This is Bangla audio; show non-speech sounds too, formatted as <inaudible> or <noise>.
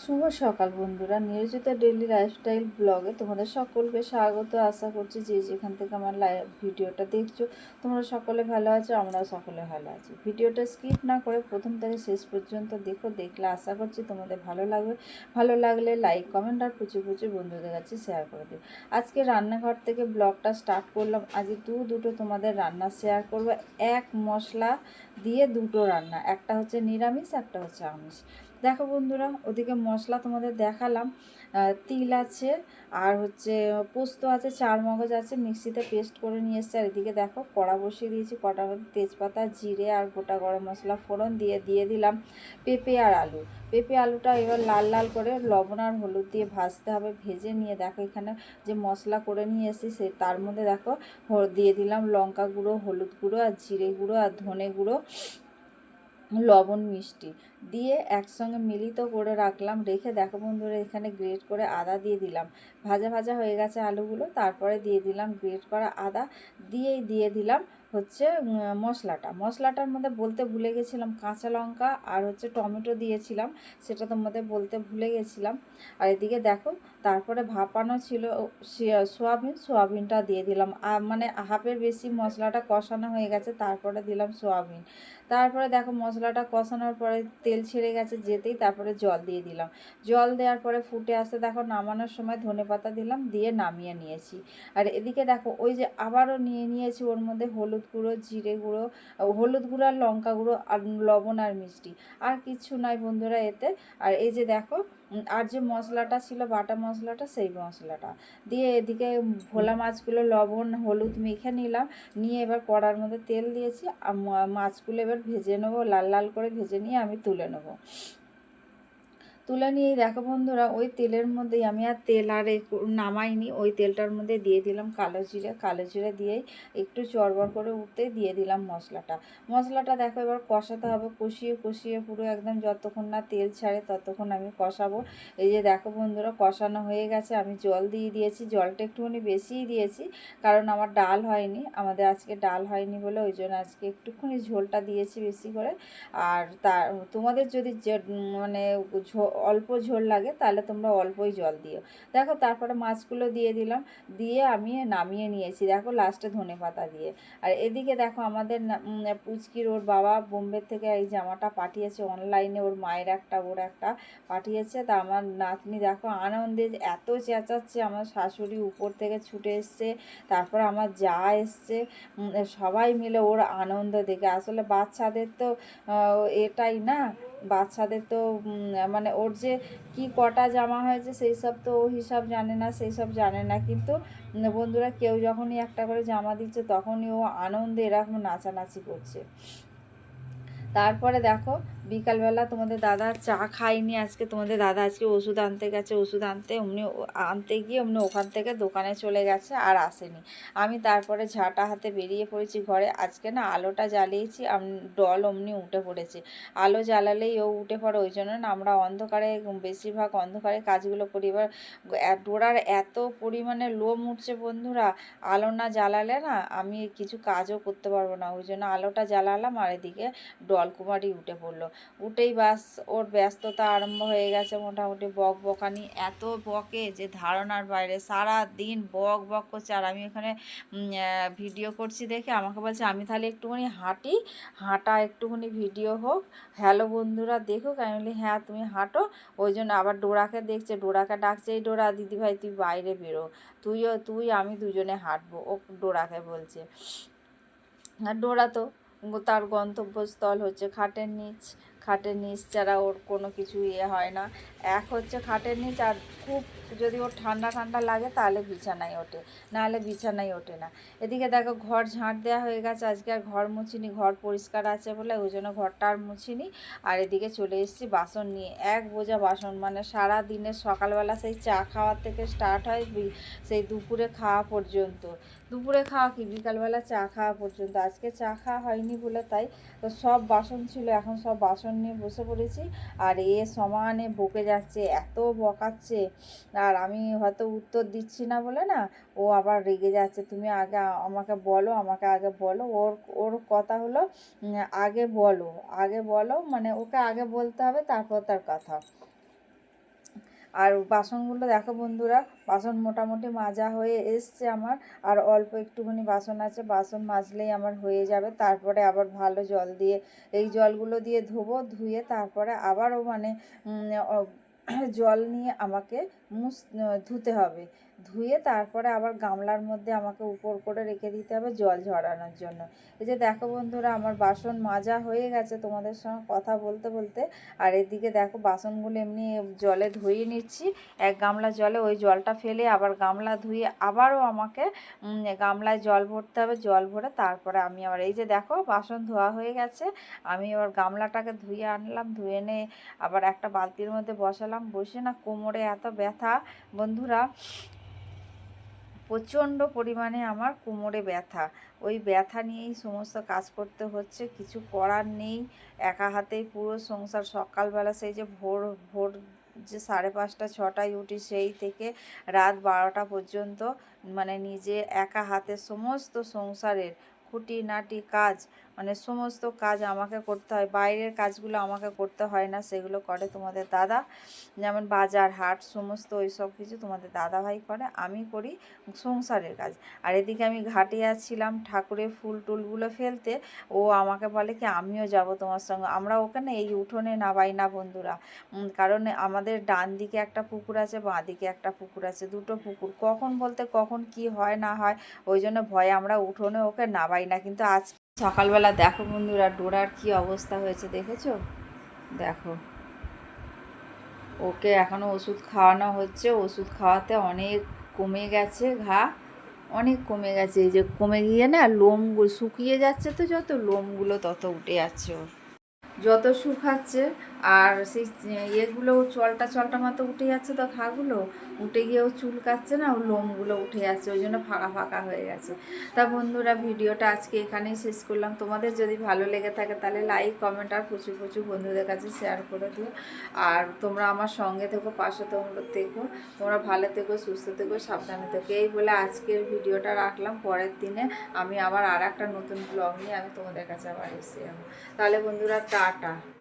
শুভ সকাল বন্ধুরা। নিয়োজিত ডেইলি লাইফস্টাইল ব্লগে তোমাদের সকলকে স্বাগত। আশা করছি যে যেখান থেকে আমার লাইভ ভিডিওটা দেখছ, তোমরা সকলে ভালো আছো, আমরাও সকলে ভালো আছি। ভিডিওটা স্কিপ না করে প্রথম থেকে শেষ পর্যন্ত দেখো, দেখলে আশা করছি তোমাদের ভালো লাগবে। ভালো লাগলে লাইক কমেন্ট আর প্রচুর প্রচুর বন্ধুদের কাছে শেয়ার করে দিও। আজকে রান্নাঘর থেকে ব্লগটা স্টার্ট করলাম। আজ দু দুটো তোমাদের রান্না শেয়ার করব। এক মশলা দিয়ে দুটো রান্না। একটা হচ্ছে নিরামিষ, একটা হচ্ছে আমিষ। দেখো বন্ধুরা, ওদিকে মশলা তোমাদের দেখালাম। তিল আছে, আর হচ্ছে পোস্ত আছে, চার মগজ আছে, মিক্সিতে পেস্ট করে নিয়ে এসছে। আর এদিকে দেখো, কড়া বসিয়ে দিয়েছি কড়ার মধ্যে তেজপাতা, জিরে আর গোটা গরম মশলা ফোড়ন দিয়ে দিয়ে দিলাম পেঁপে আর আলু। পেঁপে আলুটা এবার লাল লাল করে লবণ আর হলুদ দিয়ে ভাজতে হবে, ভেজে নিয়ে দেখো এখানে যে মশলা করে নিয়ে এসেছি, সে তার মধ্যে দেখো দিয়ে দিলাম লঙ্কা গুঁড়ো, হলুদ গুঁড়ো আর জিরে গুঁড়ো আর ধনে গুঁড়ো। লবণ মিষ্টি। দিয়ে একসঙ্গে মিলিত করে রাখলাম, রেখে দেখো বন্ধুরা, এখানে গ্রেট করে আদা দিয়ে দিলাম। ভাজা ভাজা হয়ে গেছে আলুগুলো, তারপরে দিয়ে দিলাম গ্রেট করা আদা। দিয়েই দিয়ে দিলাম হচ্ছে মশলাটা। মশলাটার মধ্যে বলতে ভুলে গেছিলাম কাঁচা লঙ্কা আর হচ্ছে টমেটো দিয়েছিলাম, সেটা তোমাদের বলতে ভুলে গেছিলাম। আর এদিকে দেখো, তারপরে ভাপানো ছিল সোয়াবিন, সোয়াবিনটা দিয়ে দিলাম। মানে হাফের বেশি মশলাটা কষানো হয়ে গেছে, তারপরে দিলাম সোয়াবিন। তারপরে দেখো মশলাটা কষানোর পরে তেল ছেড়ে গেছে যেতেই তারপরে জল দিয়ে দিলাম। জল দেওয়ার পরে ফুটে আসতে দেখো নামানোর সময় ধনে পাতা দিলাম, দিয়ে নামিয়ে নিয়েছি। আর এদিকে দেখো ওই যে আবারও নিয়ে নিয়েছি, ওর মধ্যে হলুদ গুঁড়ো, জিরে গুঁড়ো হলুদ গুঁড়ো আর লঙ্কা গুঁড়ো আর লবণ আর মিষ্টি। আর কিছু নাই বন্ধুরা এতে। আর এই যে দেখো আর যে মশলাটা ছিল, বাটা মশলাটা, সেই মশলাটা। দিয়ে এদিকে ভোলা মাছগুলো লবণ, হলুদ মেখে নিলাম। নিয়ে এবার কড়ার মধ্যে তেল দিয়েছি। আর মাছগুলো এবার ভেজে নেব, লাল লাল করে ভেজে নিয়ে আমি তুলে নেব। তুলে নিয়ে দেখো বন্ধুরা, ওই তেলের মধ্যেই আমি আর তেল আর নামাইনি, ওই তেলটার মধ্যে দিয়ে দিলাম কালো জিরে। কালো জিরে দিয়েই একটু চড়বড় করে উঠতে দিয়ে দিলাম মশলাটা। মশলাটা দেখো এবার কষাতে হবে, কষিয়ে কষিয়ে পুরো একদম যতক্ষণ না তেল ছাড়ে ততক্ষণ আমি কষাবো। এই যে দেখো বন্ধুরা, কষানো হয়ে গেছে, আমি জল দিয়ে দিয়েছি, জলটা একটুখানি বেশিই দিয়েছি, কারণ আমার ডাল হয়নি, আমাদের আজকে ডাল হয়নি বলে ওই জন্য আজকে একটুখানি ঝোলটা দিয়েছি বেশি করে। আর তার তোমাদের যদি যে মানে ঝো- অল্প ঝোল লাগে, তাহলে তোমরা অল্পই জল দিও। দেখো, তারপরে মাছগুলো দিয়ে দিলাম, দিয়ে আমি নামিয়ে নিয়েছি। দেখো লাস্টে ধনে পাতা দিয়ে। আর এদিকে দেখো, আমাদের পুচকির ওর বাবা বোম্বে থেকে এই জামাটা পাঠিয়েছে অনলাইনে ওর মায়ের একটা, ওর একটা পাঠিয়েছে। তা আমার নাতনি দেখো, আনন্দে এত চেঁচাচ্ছে, আমার শাশুড়ি উপর থেকে ছুটে এসছে, তারপর আমার যা এসছে সবাই মিলে ওর আনন্দ দেখে। আসলে বাচ্চাদের তো এটাই না বাচ্চাদের তো মানে ওর যে কি কটা জামা হয়েছে সেই সব তো ও হিসাব জানে না, সেই সব জানে না। কিন্তু বন্ধুরা কেউ যখনই একটা করে জামা দিচ্ছে তখনই ও আনন্দে এরকম নাচানাচি করছে। তারপরে দেখো, বিকালবেলা তোমাদের দাদা চা খায়নি আজকে, তোমাদের দাদা আজকে ওষুধ আনতে গেছে, ওষুধ আনতে অমনি আনতে গিয়ে অমনি ওখান থেকে দোকানে চলে গেছে আর আসেনি। আমি তারপরে ঝাঁটা হাতে বেরিয়ে পড়েছি ঘরে, আজকে না আলোটা জ্বালিয়েছি ডল অমনি উঠে পড়েছে। আলো জ্বালালেই ও উঠে পড়ে, ওই জন্য না আমরা অন্ধকারে, বেশিরভাগ অন্ধকারে কাজগুলো করি। এবার ডোরার এত পরিমাণে লোম উঠছে বন্ধুরা, আলো না জ্বালালে না আমি কিছু কাজও করতে পারব না। ওই জন্য আলোটা জ্বালালাম আর এদিকে ডলকুমারি উঠে পড়ল। উঠেই বাস, ওর ব্যস্ততা আরম্ভ হয়ে গেছে মোটামুটি বক বকানি। এত বকে যে ধারণার বাইরে সারা দিন বক বক করছে। আর আমি এখানে ভিডিও করছি দেখে আমাকে বলছে, আমি তাহলে একটুখানি হাঁটি, হাঁটা একটুখানি ভিডিও হোক। হ্যালো বন্ধুরা, দেখুক। আমি বলি হ্যাঁ তুমি হাঁটো। ওই জন্য আবার ডোরাকে দেখছে, ডোরাকে ডাকছে, এই ডোরা, দিদিভাই, তুই বাইরে বেরো। তুইও, তুই, আমি দুজনে হাঁটবো। ও ডোরাকে বলছে। আর ডোরা তো তার গন্তব্যস্থল হচ্ছে খাটের নিচ। খাটের নিচ ছাড়া ওর কোনো কিছু ইয়ে হয় না। এক হচ্ছে খাটের নিচ আর খুব যদি ওর ঠান্ডা ঠান্ডা লাগে তাহলে বিছানায় ওঠে, নাহলে বিছানায় ওঠে না। এদিকে দেখো ঘর ঝাঁট দেওয়া হয়ে গেছে, আজকে আর ঘর মুছিনি, ঘর পরিষ্কার আছে বলে ওই জন্য ঘরটা আর মুছিনি। আর এদিকে চলে এসেছি বাসন নিয়ে, এক বোঝা বাসন মানে সারা দিনের সকালবেলা সেই চা খাওয়ার থেকে স্টার্ট হয় সেই দুপুরে খাওয়া পর্যন্ত। দুপুরে খাওয়া কি? বিকালবেলা চা খাওয়া পর্যন্ত। আজকে চা খাওয়া হয়নি বলে তাই তো সব বাসন ছিল, এখন সব বাসন নিয়ে বসে পড়েছি। আর এ সমানে বকে যাচ্ছে, এত বকাচ্ছে। আর আমি হয়তো উত্তর দিচ্ছি না বলে না, ও আবার রেগে যাচ্ছে। তুমি আগে আমাকে বলো, আমাকে আগে বলো। ওর ওর কথা হলো আগে বলো আগে বলো মানে ওকে আগে বলতে হবে, তারপর তার কথা। আর বাসনগুলো দেখো বন্ধুরা, বাসন মোটামুটি মাজা হয়ে এসছে আমার, আর অল্প একটুখানি বাসন আছে, বাসন মাজলেই আমার হয়ে যাবে। তারপরে আবার ভালো জল দিয়ে, এই জলগুলো দিয়ে ধোবো, ধুয়ে তারপরে আবারও মানে <clears throat> জল নিয়ে আমাকে মুছ, ধুতে হবে। ধুয়ে তারপরে আবার গামলার মধ্যে আমাকে উপর করে রেখে দিতে হবে জল ঝরানোর জন্য। এই যে দেখো বন্ধুরা, আমার বাসন মাজা হয়ে গেছে তোমাদের সঙ্গে কথা বলতে বলতে। আর এদিকে দেখো বাসনগুলো এমনি জলে ধুয়ে নিচ্ছি। এক গামলা জলে ওই জলটা ফেলে আবার গামলা ধুয়ে আবারও আমাকে গামলায় জল ভরতে হবে, জল ভরে তারপরে আমি আবার এই যে দেখো বাসন ধোয়া হয়ে গেছে। আমি এবার গামলাটাকে ধুয়ে আনলাম, ধুয়ে এনে আবার একটা বালতির মধ্যে বসালাম। বসে না কোমরে এত ব্যথা। বন্ধুরা প্রচণ্ড পরিমাণে আমার কোমরে ব্যথা। ওই ব্যথা নিয়েই সমস্ত কাজ করতে হচ্ছে, কিছু করার নেই। একা হাতেই পুরো সংসার, সকালবেলা সেই যে ভোর ভোর যে সাড়ে পাঁচটা, ছটায় উঠি সেই থেকে রাত বারোটা পর্যন্ত মানে নিজে একা হাতে সমস্ত সংসারের খুঁটিনাটি কাজ মানে সমস্ত কাজ আমাকে করতে হয়, বাইরের কাজগুলো আমাকে করতে হয় না, সেগুলো করে তোমাদের দাদা। যেমন বাজার, হাট, সমস্ত ওই সব কিছু তোমাদের দাদা ভাই করে, আমি করি সংসারের কাজ। আর এদিকে আমি ঘাটে যাচ্ছিলাম ঠাকুরের ফুল টুলগুলো ফেলতে, ও আমাকে বলে কি, আমিও যাব তোমার সঙ্গে। আমরা ওখানে এই উঠোনে নাবাই না বন্ধুরা। কারণ আমাদের ডান দিকে একটা পুকুর আছে, বাঁ দিকে একটা পুকুর আছে, দুটো পুকুর। কখন বলতে কখন কি হয় না হয়, ওই জন্য ভয়ে আমরা উঠোনে ওকে নাবাই না। কিন্তু আজ সকালবেলা দেখো বন্ধুরা, ডোরার কি অবস্থা হয়েছে দেখেছ? দেখো। ওকে এখনও ওষুধ খাওয়ানো হচ্ছে, ওষুধ খাওয়াতে অনেক কমে গেছে ঘা, অনেক কমে গেছে। এই যে কমে গিয়ে না লোমগুলো শুকিয়ে যাচ্ছে তো যত, লোমগুলো তত উঠে যাচ্ছে ওর। যত শুকাচ্ছে আর সেই ইয়েগুলো চলটা চলটা মতো উঠে যাচ্ছে তো ঘাগুলো। উঠে গিয়েও চুল কাচ্ছে না লোমগুলো উঠে যাচ্ছে, ওই জন্য ফাঁকা ফাঁকা হয়ে গেছে। তা বন্ধুরা, ভিডিওটা আজকে এখানেই শেষ করলাম। তোমাদের যদি ভালো লেগে থাকে তাহলে লাইক কমেন্ট আর প্রচুর প্রচুর বন্ধুদের কাছে শেয়ার করে দিও। আর তোমরা আমার সঙ্গে থেকো, পাশে তোমরা থেকো। তোমরা ভালো থেকো, সুস্থ থেকো, সাবধানে থেকো। এই বলে আজকের ভিডিওটা রাখলাম। পরের দিনে আমি আবার আর একটা নতুন ব্লগ নিয়ে আমি তোমাদের কাছে আবার এসে যাব। তাহলে বন্ধুরা, টাটা।